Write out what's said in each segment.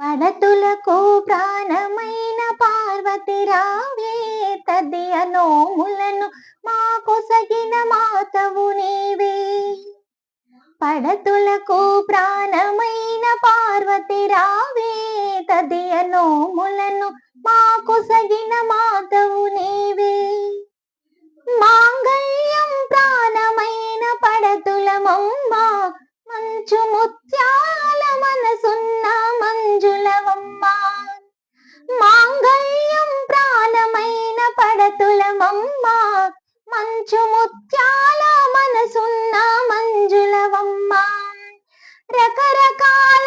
పడతులకు ప్రాణమైన పార్వతి రావే తదియ నోములను మాకు సగిన మాతవు నీవే. పడతులకు ప్రాణమైన పార్వతి రావే తదియ నోములను మాకు సగిన మాతవు నీవే. మాంగళ్యం ప్రాణమైన పడతులమమ్మ మంచు ముత్యాల మనసున్న మంజులవమ్మ. మాంగళ్యం ప్రాణమైన పడతులమమ్మ మంచు ముత్యాల మనసున్న మంజులవమ్మ. రకరకాల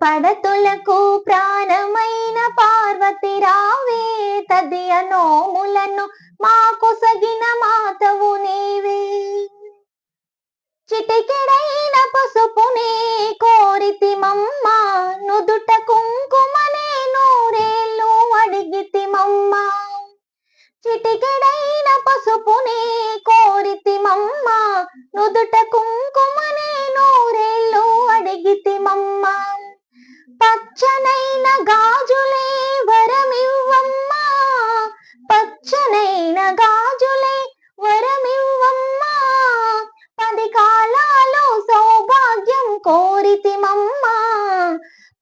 పడతులకు ప్రాణమైన పార్వతి రావే తదియ నోములను మా సగిన మాతవు నీవే. చిటికెడైన పసుపునే కోరితిమమ్మ నుదుట కుంకుమనే నూరేళ్ళు అడిగితిమమ్మ చిటికెడైన పసుపునే కోరితిమమ్మ నుదుట కుంకుమనే పచ్చనైన గాజులే వరమివ్వమ్మా. పచ్చనైన గాజులే వరమివ్వమ్మా. పది కాలాలు సౌభాగ్యం కోరితిమమ్మా.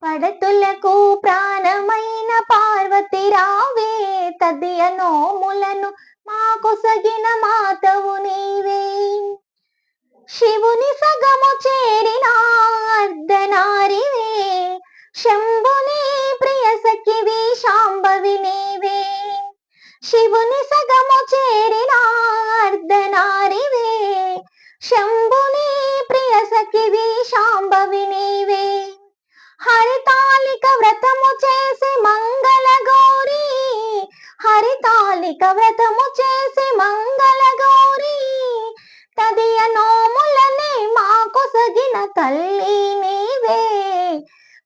పడతులకు ప్రాణమైన పార్వతి రావే తదియ నోములను మాకొసగిన మాతవు నీవే. శివుని సగము చేరిన శాంభవి నీవే. శివుని సగము చేరిన అర్ధనారివే. శంభుని ప్రియ సఖివి శాంభవి నీవే. హరితాలిక వ్రతము చేసి మంగళ గౌరీ. హరితాలిక వ్రతము చేసి మంగళ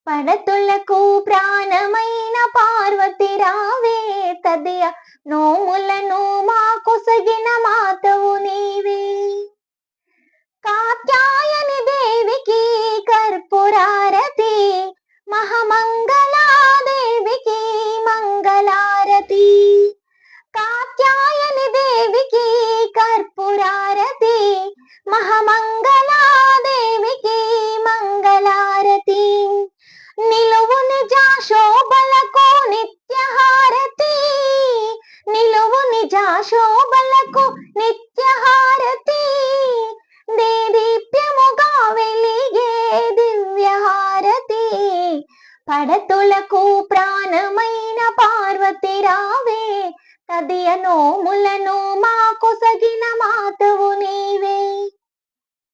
పడతులకు ప్రాణమైన పార్వతి రావే తదియ నోములను మా కొసగిన మాతవు నీవే. కాత్యాయని దేవికి కర్పూరారతి మహామంగళాదేవికి మంగళారతి. కాత్యాయని దేవికి కర్పూరారతి మహామంగళాదేవికి నిలువు నిజ శోభలకు నిత్యహారతి. నిలువు నిజ శోభలకు నిత్యహారతి. దేదీప్యముగా వెలిగే దివ్యహారతి. పడతులకు ప్రాణమైన పార్వతి రావే తదియ నోములను మా సగిన మాతవు నీవే.